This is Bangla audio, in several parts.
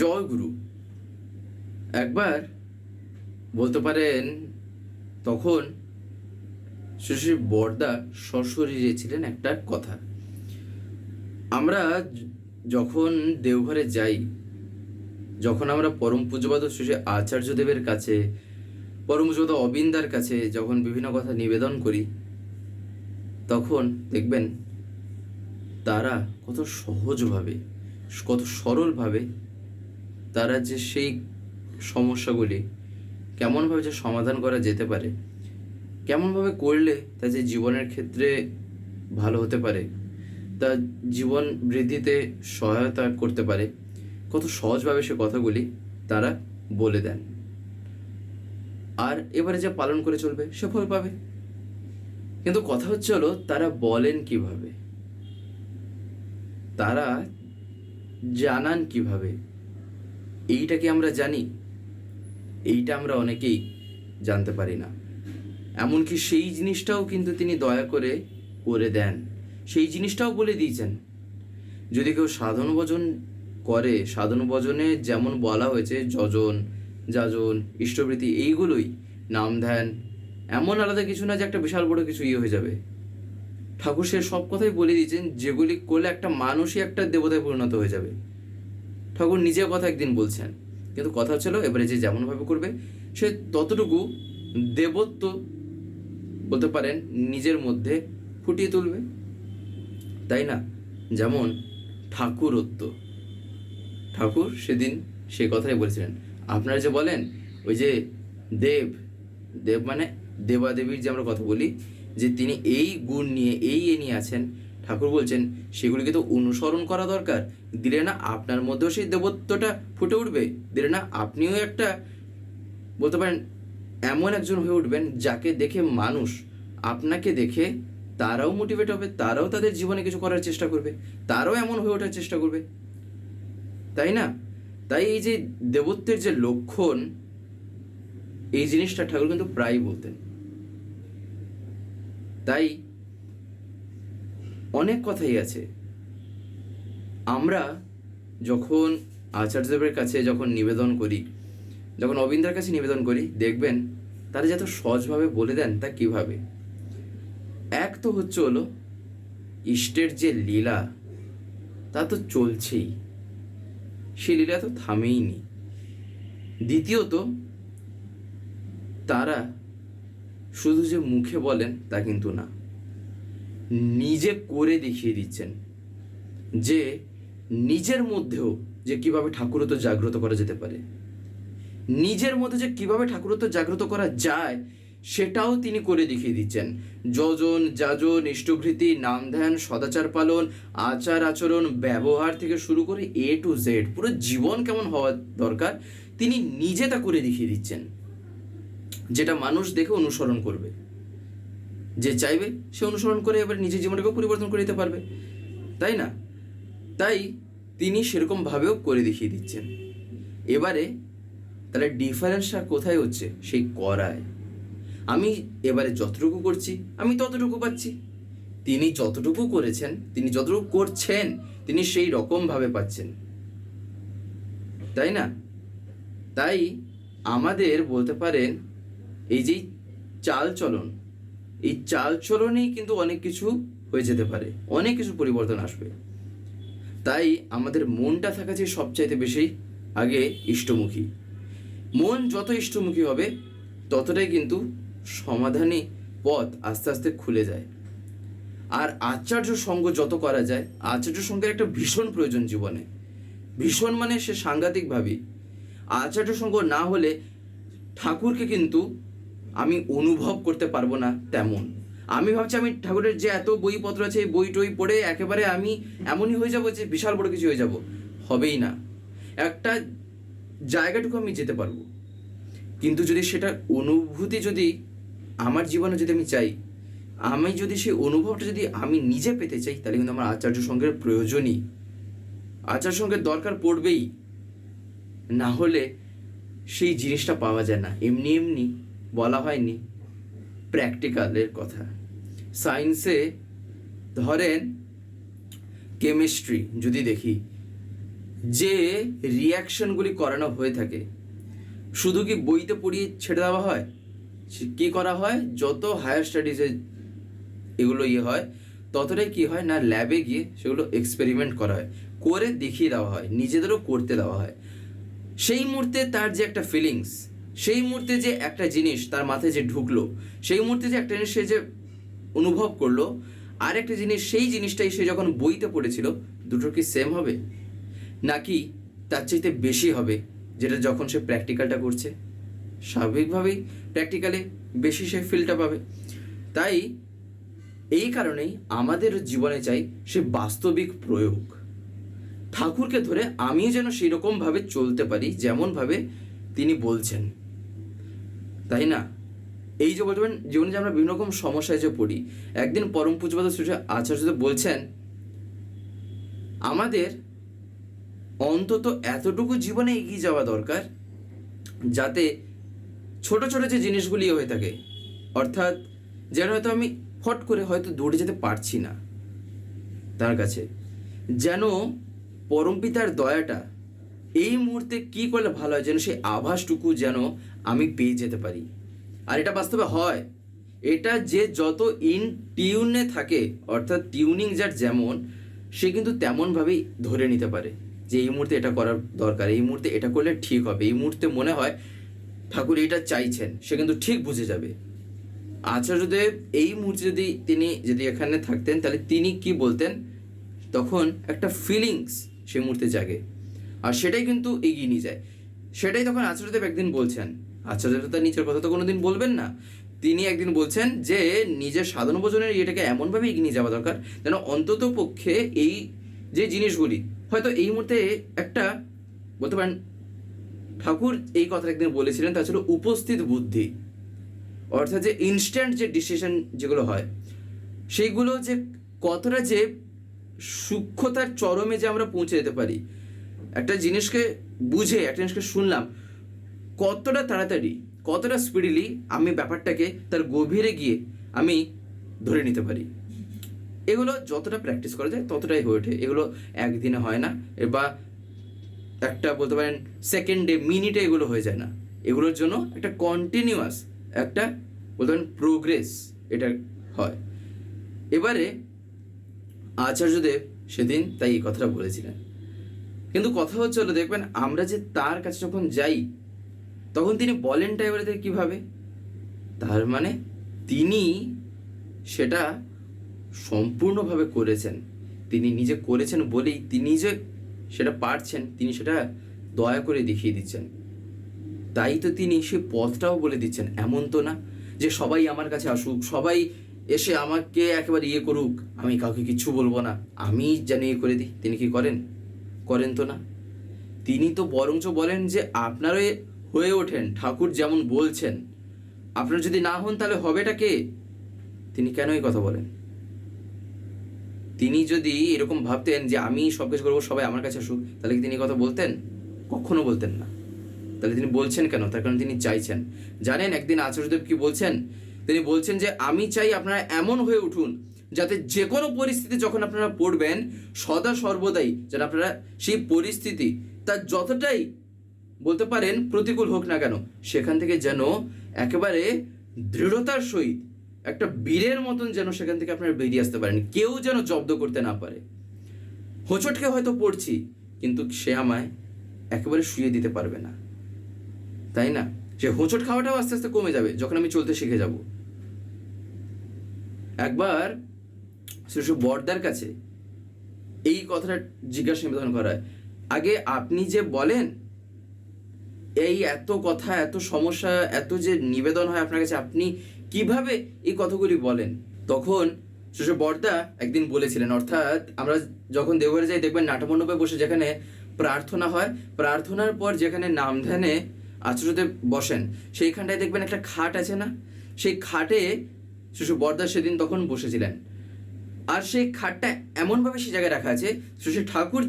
জয় গুরু একবার বলতে পারেন, তখন শ্রী বর্দা সশরীরে ছিলেন একটা কথা। আমরা যখন দেওঘরে যাই, যখন আমরা পরম শ্রী শ্রী আচার্যদেবের কাছে, পরম পূজবাদ অবিন্দার কাছে যখন বিভিন্ন কথা নিবেদন করি, তখন দেখবেন তারা কত সহজভাবে, কত সরলভাবে তারা যে সেই সমস্যাগুলি কেমনভাবে যে সমাধান করা যেতে পারে, কেমনভাবে করলে তা যে জীবনের ক্ষেত্রে ভালো হতে পারে, তা জীবন বৃদ্ধিতে সহায়তা করতে পারে, কত সহজভাবে সে কথাগুলি তারা বলে দেন। আর এবারে যে পালন করে চলবে, সে ফল পাবে। কিন্তু কথা হচ্ছে হলো, তারা বলেন কীভাবে? তারা জানান কীভাবে? এইটা কি আমরা জানি, এইটা আমরা অনেকেই জানতে পারি না। এমনকি সেই জিনিসটাও কিন্তু তিনি দয়া করে করে দেন। সেই জিনিসটাও বলে দিয়েছেন। যদি কেউ সাধন ভজন করে, সাধন ভজনে যেমন বলা হয়েছে, যজন, যাজন, ইষ্টবৃত্তি, এইগুলোই নাম ধ্যান, এমন আলাদা কিছু না যে একটা বিশাল বড় কিছু ইয়ে হয়ে যাবে। ঠাকুর সে সব কথাই বলে দিয়েছেন, যেগুলি করলে একটা মানুষই একটা দেবতায় পরিণত হয়ে যাবে। ঠাকুর নিজের কথা একদিন বলছেন। কিন্তু কথা ছিল এবারে যে যেমনভাবে করবে, সে ততটুকু দেবত্ব বলতে পারেন নিজের মধ্যে ফুটিয়ে তুলবে। তাই না? যেমন ঠাকুরত্ব। ঠাকুর সেদিন সে কথাই বলেছিলেন। আপনারা যে বলেন, ওই যে দেব দেব মানে দেবাদেবীর যে আমরা কথা বলি, যে তিনি এই গুণ নিয়ে, এই এ নিয়ে আছেন ঠাকুর বলছেন, সেগুলিকে তো অনুসরণ করা দরকার। দিলে না আপনার মধ্যেও সেই দেবত্বটা ফুটে উঠবে। দিলে না আপনিও একটা, বলতে পারেন, এমন একজন হয়ে উঠবেন যাকে দেখে মানুষ আপনাকে দেখে তারাও মোটিভেট হবে, তারাও তাদের জীবনে কিছু করার চেষ্টা করবে, তারাও এমন হয়ে ওঠার চেষ্টা করবে। তাই না? তাই এই যে দেবত্বের যে লক্ষণ, এই জিনিসটা ঠাকুর কিন্তু প্রায়ই বলতেন। তাই অনেক কথাই আছে। আমরা যখন আচার্যদেবের কাছে যখন নিবেদন করি, যখন অবিন্দার কাছে নিবেদন করি, দেখবেন তারা যত সহজভাবে বলে দেন তা কীভাবে? এক তো হচ্ছে হলো, ইষ্টের যে লীলা, তা তো চলছেই। সে লীলা তো থামেইনি। দ্বিতীয়ত, তারা শুধু যে মুখে বলেন তা কিন্তু না। নিজে করে দেখিয়ে দিচ্ছেন যে নিজের মধ্যেও যে কীভাবে ঠাকুরত্ব জাগ্রত করা যেতে পারে। নিজের মধ্যে যে কীভাবে ঠাকুরত্ব জাগ্রত করা যায়, সেটাও তিনি করে দেখিয়ে দিচ্ছেন। যজন, যাজন ইষ্টভৃতি নাম ধ্যান সদাচার পালন, আচার আচরণ, ব্যবহার থেকে শুরু করে এ টু জেড পুরো জীবন কেমন হওয়া দরকার, তিনি নিজে তা করে দেখিয়ে দিচ্ছেন। যেটা মানুষ দেখে অনুসরণ করবে। যে চাইবে সে অনুসরণ করে এবার নিজের জীবনটাকেও পরিবর্তন করে দিতে পারবে। তাই না? তাই তিনি সেরকমভাবেও করে দেখিয়ে দিচ্ছেন। এবারে তাহলে ডিফারেন্সটা কোথায় হচ্ছে? সেই করায়। আমি এবারে যতটুকু করছি, আমি ততটুকু পাচ্ছি। তিনি যতটুকু করেছেন, তিনি যতটুকু করছেন, তিনি সেই রকমভাবে পাচ্ছেন। তাই না? তাই আমাদের বলতে পারেন, এই যে চাল চলন এই চাল চলনেই কিন্তু অনেক কিছু হয়ে যেতে পারে। অনেক কিছু পরিবর্তন আসবে। তাই আমাদের মনটা থাকা যে সবচাইতে বেশি আগে ইষ্টমুখী। মন যত ইষ্টমুখী হবে, ততটাই কিন্তু সমাধানী পথ আস্তে আস্তে খুলে যায়। আর আচার্য সঙ্গ যত করা যায়, আচার্য সঙ্গের একটা ভীষণ প্রয়োজন জীবনে। ভীষণ মানে সে সাংঘাতিকভাবেই আচার্য সঙ্গ না হলে ঠাকুরকে কিন্তু আমি অনুভব করতে পারব না তেমন। আমি ভাবছি আমি ঠাকুরের যে এত বইপত্র আছে, এই বই টই পড়ে একেবারে আমি এমনই হয়ে যাব যে বিশাল বড় কিছু হয়ে যাব। হবেই না। একটা জায়গাটুকু আমি যেতে পারব। কিন্তু যদি সেটা অনুভূতি যদি আমার জীবনে যদি আমি চাই, আমি যদি সেই অনুভবটা যদি আমি নিজে পেতে চাই, তাহলে কিন্তু আমার আচার্য সঙ্গের প্রয়োজনই। আচার্য সঙ্গের দরকার পড়বেই। না হলে সেই জিনিসটা পাওয়া যায় না। এমনি এমনি বলা হয়নি। প্র্যাকটিক্যালের কথা। সায়েন্সে ধরেন কেমিস্ট্রি যদি দেখি, যে রিয়াকশনগুলি করানো হয়ে থাকে, শুধু কি বইতে পড়িয়ে ছেড়ে দেওয়া হয়? কি করা হয়? যত হায়ার স্টাডিজে এগুলো ইয়ে হয়, ততটাই কি হয় না ল্যাবে গিয়ে সেগুলো এক্সপেরিমেন্ট করা হয়। করে দেখিয়ে দেওয়া হয়, নিজেদেরও করতে দেওয়া হয়। সেই মুহূর্তে তার যে একটা ফিলিংস সেই মুহূর্তে যে একটা জিনিস তার মাথায় যে ঢুকলো, সেই মুহূর্তে যে একটা জিনিস সে যে অনুভব করল আর একটা জিনিস সেই জিনিসটাই সে যখন বইতে পড়েছিল দুটো কি সেম হবে? নাকি তার চাইতে বেশি হবে, যেটা যখন সে প্র্যাকটিক্যালটা করছে? স্বাভাবিকভাবেই প্র্যাকটিক্যালে বেশি সে ফিলটা পাবে। তাই এই কারণেই আমাদের জীবনে চাই সে বাস্তবিক প্রয়োগ। ঠাকুরকে ধরে আমি যেন সেরকমভাবে চলতে পারি, যেমনভাবে তিনি বলছেন। তাই না? এই যে বর্তমান জীবনে যে আমরা বিভিন্ন রকম সমস্যায় যে পড়ি, একদিন পরম পুজোপাত শ্রী আচার্য বলছেন, আমাদের অন্তত এতটুকু জীবনে এগিয়ে যাওয়া দরকার, যাতে ছোট ছোট যে জিনিসগুলি হয়ে থাকে, অর্থাৎ যেন হয়তো আমি ফট করে হয়তো দৌড়ে যেতে পারছি না তার কাছে, যেন পরমপিতার দয়াটা এই মুহূর্তে কি করলে ভালো হয়, যেন সেই আভাসটুকু যেন আমি পেয়ে যেতে পারি। আর এটা বাস্তবে হয়। এটা যে যত ইন টিউনে থাকে, অর্থাৎ টিউনিং যার যেমন, সে কিন্তু তেমনভাবেই ধরে নিতে পারে যে এই মুহূর্তে এটা করার দরকার, এই মুহূর্তে এটা করলে ঠিক হবে। এই মুহূর্তে মনে হয় ঠাকুর এটা চাইছেন, সে কিন্তু ঠিক বুঝে যাবে। আচার্যদেব এই মুহূর্তে যদি তিনি যদি এখানে থাকতেন, তাহলে তিনি কি বলতেন? তখন একটা ফিলিংস সেই মুহূর্তে জাগে। আর সেটাই কিন্তু এগিয়ে নিয়ে যায়। সেটাই তখন আচার্যদেব একদিন বলছেন আচার্যদেব তো তার নিজের কথা তো কোনোদিন বলবেন না। তিনি একদিন বলছেন যে নিজের সাধন ভোজনের ইয়েটাকে এমনভাবে এগিয়ে যাওয়া দরকার যেন অন্তত পক্ষে এই যে জিনিসগুলি, হয়তো এই মুহূর্তে একটা বলতে পারেন, ঠাকুর এই কথা একদিন বলেছিলেন, তা ছিল উপস্থিত বুদ্ধি। অর্থাৎ যে ইনস্ট্যান্ট যে ডিসিশন যেগুলো হয়, সেইগুলো যে কতটা যে সূক্ষ্মতার চরমে যে আমরা পৌঁছে যেতে পারি। একটা জিনিসকে বুঝে, একটা জিনিসকে শুনলাম কতটা তাড়াতাড়ি, কতটা স্পিডিলি আমি ব্যাপারটাকে তার গভীরে গিয়ে আমি ধরে নিতে পারি। এগুলো যতটা প্র্যাকটিস করা যায় ততটাই হয়ে ওঠে। এগুলো একদিনে হয় না বা একটা বলতে পারেন সেকেন্ডে মিনিটে এগুলো হয়ে যায় না। এগুলোর জন্য একটা কন্টিনিউয়াস একটা বলতে পারেন প্রোগ্রেস এটা হয়। এবারে আচার্যদেব সেদিন তাই এই কথাটা বলেছিলেন। কিন্তু কথা হচ্ছে হলো দেখবেন আমরা যে তার কাছে যখন যাই তখন তিনি বলেন থেকে কীভাবে? তার মানে তিনি সেটা সম্পূর্ণভাবে করেছেন। তিনি নিজে করেছেন বলেই তিনি যে সেটা পারছেন, তিনি সেটা দয়া করে দেখিয়ে দিচ্ছেন। তাই তো তিনি সে পথটাও বলে দিচ্ছেন, এমন তো না যে সবাই আমার কাছে আসুক, সবাই এসে আমাকে একেবারে ইয়ে করুক, আমি কাউকে কিচ্ছু বলব না, আমি যেন ইয়ে করে দিই। তিনি কি করেন? করেন তো না। তিনি তো বরঞ্চ বলেন যে আপনারা হয়ে ওঠেন, ঠাকুর যেমন বলছেন। আপনারা যদি না হন, তাহলে হবেটা কে? তিনি কেন এই কথা বলেন? তিনি যদি এরকম ভাবতেন যে আমি সব কিছু করব, সবাই আমার কাছে আসুক, তাহলে কি তিনি কথা বলতেন? কখনো বলতেন না। তাহলে তিনি বলছেন কেন? তার কারণ তিনি চাইছেন। জানেন, একদিন আচার্যদেব কি বলছেন? তিনি বলছেন যে, আমি চাই আপনারা এমন হয়ে উঠুন, যাতে যে কোনো পরিস্থিতি যখন আপনারা পড়বেন, সদা সর্বদাই যেন আপনারা সেই পরিস্থিতি, তার যতটাই বলতে পারেন প্রতিকূল হোক না কেন, সেখান থেকে যেন একেবারে দৃঢ়তার সহিত একটা বীরের মতন যেন সেখান থেকে আপনারা বেরিয়ে আসতে পারেন, কেউ যেন জব্দ করতে না পারে। হোঁচটকে হয়তো পড়ছি, কিন্তু সে আমায় একেবারে শুয়ে দিতে পারবে না। তাই না? সে হোঁচট খাওয়াটাও আস্তে আস্তে কমে যাবে, যখন আমি চলতে শিখে যাব। একবার শিশু বর্দার কাছে এই কথাটা জিজ্ঞাসা নিবেদন করা হয়, আগে আপনি যে বলেন এই এত কথা, এত সমস্যা, এত যে নিবেদন হয় আপনার কাছে, আপনি কীভাবে এই কথাগুলি বলেন? তখন শিশু বর্দা একদিন বলেছিলেন, অর্থাৎ আমরা যখন দেওঘরে যাই দেখবেন নাটমণ্ডপে বসে যেখানে প্রার্থনা হয়, প্রার্থনার পর যেখানে নাম ধ্যানে আচার্যদেব বসেন, সেইখানটায় দেখবেন একটা খাট আছে না? সেই খাটে শিশু বর্দা সেদিন তখন বসেছিলেন। আর সেই খাটটা এমনভাবে সেই জায়গায় রাখা আছে শ্রী ঠাকুর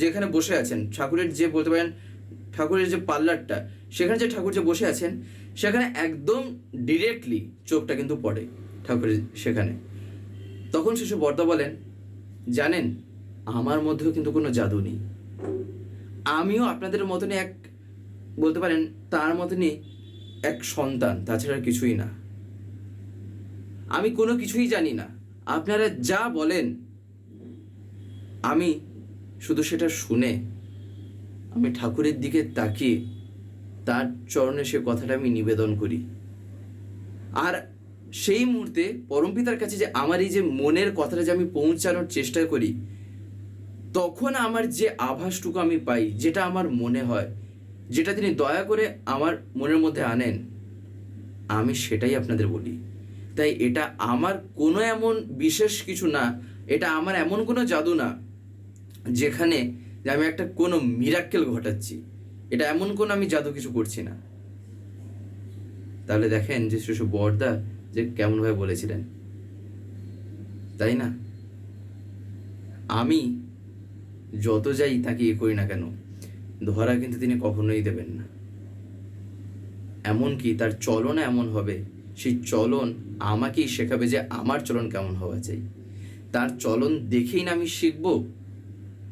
যেখানে বসে আছেন, ঠাকুরের যে বলতে পারেন ঠাকুরের যে পার্লারটা, সেখানে যে ঠাকুর যে বসে আছেন, সেখানে একদম ডিরেক্টলি চোখটা কিন্তু পড়ে ঠাকুরের সেখানে। তখন শিশু বর্দা বলেন, জানেন, আমার মধ্যেও কিন্তু কোনো জাদু নেই। আমিও আপনাদের মতনই এক, বলতে পারেন, তার মতনই এক সন্তান, তাছাড়া কিছুই না। আমি কোনো কিছুই জানি না। আপনারা যা বলেন, আমি শুধু সেটা শুনে আমি ঠাকুরের দিকে তাকিয়ে তার চরণে সে কথাটা আমি নিবেদন করি। আর সেই মুহূর্তে পরমপিতার কাছে যে আমার এই যে মনের কথাটা যে আমি পৌঁছানোর চেষ্টা করি, তখন আমার যে আভাসটুকু আমি পাই, যেটা আমার মনে হয়, যেটা তিনি দয়া করে আমার মনের মধ্যে আনেন, আমি সেটাই আপনাদের বলি। তাই এটা আমার কোনো এমন বিশেষ কিছু না, এটা আমার এমন কোনো জাদু না, যেখানে যে আমি একটা কোনো মিরাক্কেল ঘটাচ্ছি। এটা এমন কোনো আমি জাদু কিছু করছি না। তাহলে দেখেন যে শিশু বর্দা যে কেমনভাবে বলেছিলেন। তাই না? আমি যত যাই তাকে ইয়ে করি না কেন, ধরা কিন্তু তিনি কখনোই দেবেন না। এমনকি তার চলন এমন হবে, সেই চলন আমাকেই শেখাবে যে আমার চলন কেমন হওয়া চাই। তার চলন দেখেই না আমি শিখব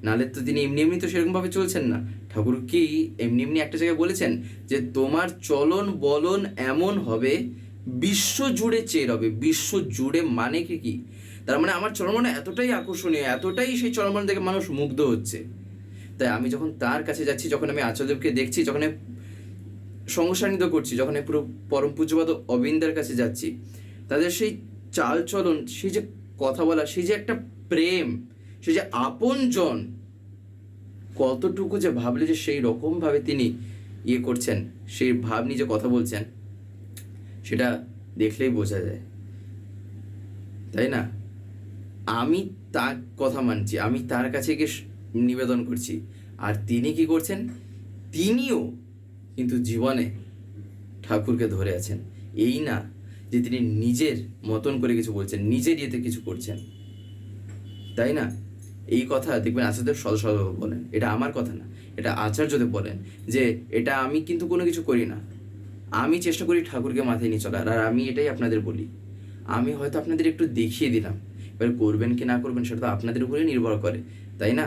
নালে তো তিনি এমনি এমনি তো সেরকমভাবে চলছেন না। ঠাকুর কি এমনি এমনি একটা জায়গায় বলেছেন যে, তোমার চলন বলন এমন হবে, বিশ্ব জুড়ে চের হবে। বিশ্ব জুড়ে মানে কি কি? তার মানে আমার চলন মানে এতটাই আকর্ষণীয়, এতটাই সেই চলন দেখে মানুষ মুগ্ধ হচ্ছে। তাই আমি যখন তার কাছে যাচ্ছি, যখন আমি আচার্যদেবকে দেখছি, যখন সংসারিত করছি, যখন পুরো পরম পূজ্যপাদ অবিন্দের কাছে যাচ্ছি, তাদের সেই চালচলন, সেই যে কথা বলা, সেই যে একটা প্রেম সেই যে আপনজন কতটুকু যে ভাবলে যে সেই রকমভাবে তিনি ইয়ে করছেন, সেই ভাব নিয়ে যে কথা বলছেন, সেটা দেখলেই বোঝা যায়। তাই না? আমি তার কথা মানছি, আমি তার কাছে গিয়ে নিবেদন করছি। আর তিনি কি করছেন? তিনিও কিন্তু জীবনে ঠাকুরকে ধরে আছেন। এই না যে তিনি নিজের মতন করে কিছু বলছেন, নিজের ইয়েতে কিছু করছেন। তাই না? এই কথা দেখবেন আচার্যদেব সদস্যভাবে বলেন, এটা আমার কথা না, এটা আচার্যদেব বলেন যে এটা আমি কিন্তু কোনো কিছু করি না। আমি চেষ্টা করি ঠাকুরকে মাথায় নিয়ে চলার, আর আমি এটাই আপনাদের বলি। আমি হয়তো আপনাদের একটু দেখিয়ে দিলাম, এবার করবেন কি না করবেন সেটা তো আপনাদের উপরে নির্ভর করে, তাই না?